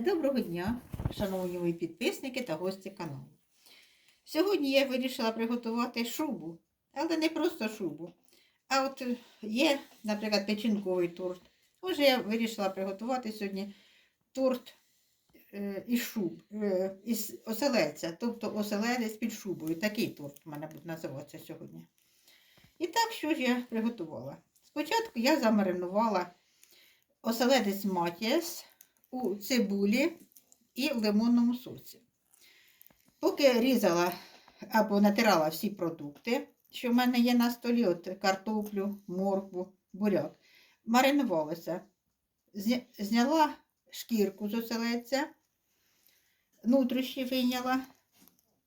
Доброго дня, шановні мої підписники та гості каналу. Сьогодні я вирішила приготувати шубу, але не просто шубу. А от є, наприклад, печінковий торт. Отже, я вирішила приготувати сьогодні торт е, із шуб, е, із оселедця, тобто оселедець під шубою. Такий торт у мене буде називатися сьогодні. І так, що ж я приготувала? Спочатку я замаринувала оселедець матіас у цибулі і лимонному соці. Поки різала або натирала всі продукти, що в мене є на столі, от картоплю, моркву, буряк, маринувалася, зняла шкірку з оселедця, нутрощі вийняла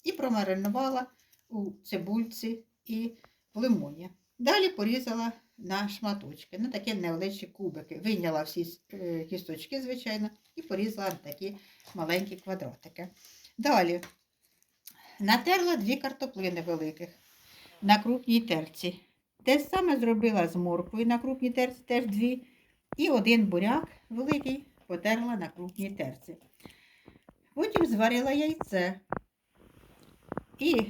і промаринувала у цибульці і в лимоні. Далі порізала на шматочки, на такі невеличкі кубики. Вийняла всі е, кісточки, звичайно, і порізала на такі маленькі квадратики. Далі натерла дві картоплини великих на крупній терці. Те саме зробила з морквою на крупній терці, теж дві. І один буряк великий потерла на крупній терці. Потім зварила яйце і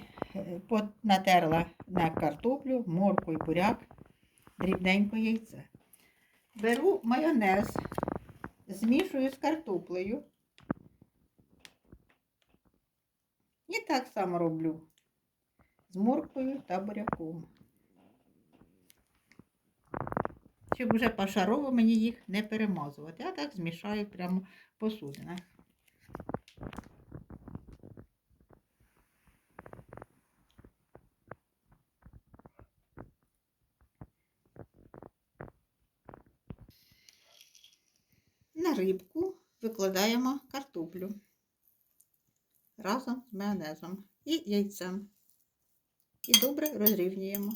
натерла на картоплю, моркву і буряк дрібненько яйце. Беру майонез, змішую з картоплею. І так само роблю з морквою та буряком. Щоб вже пошарово мені їх не перемазувати, а так змішаю прямо посудинах. На рибку викладаємо картоплю разом з майонезом і яйцем. І добре розрівнюємо.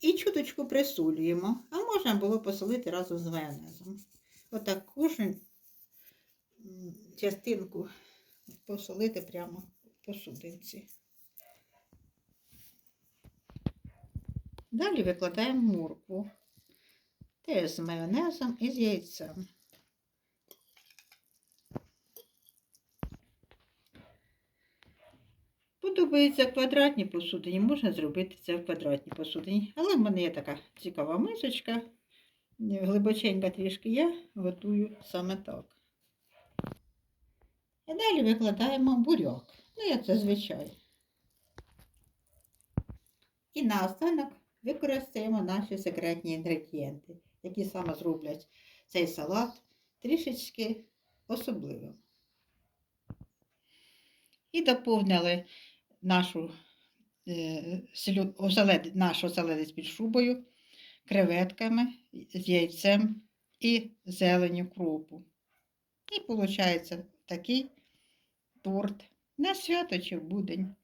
І чуточку присолюємо, а можна було посолити разом з майонезом. Отак кожен м, частинку посолити прямо в посудинці. Далі викладаємо моркву. Теж з майонезом і з яйцем. Подобаються квадратні посудині, можна зробити це в квадратній посудині. Але в мене є така цікава мисочка, е, глибоченька трішки, я готую саме так. І далі викладаємо буряк. Ну, як зазвичай. І наостанок використаємо наші секретні інгредієнти, які саме зроблять цей салат трішечки особливим. І доповнили нашу, е, наш оселедець під шубою креветками з яйцем і зеленю кропу. І виходить такий торт на свято чи в будень.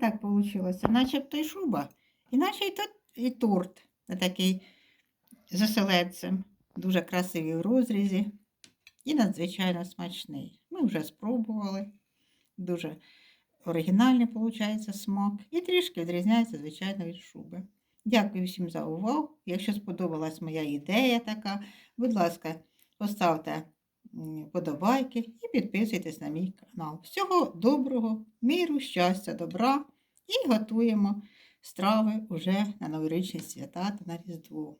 Так вийшло, начебто і шуба, і наче і, тот- і торт такий з оселедцем. Дуже красивий в розрізі і надзвичайно смачний. Ми вже спробували. Дуже оригінальний виходить смак і трішки відрізняється, звичайно, від шуби. Дякую всім за увагу. Якщо сподобалась моя ідея така, будь ласка, поставте подобайки і підписуйтесь на мій канал. Всього доброго, міру, щастя, добра і готуємо страви уже на новорічні свята та на Різдво.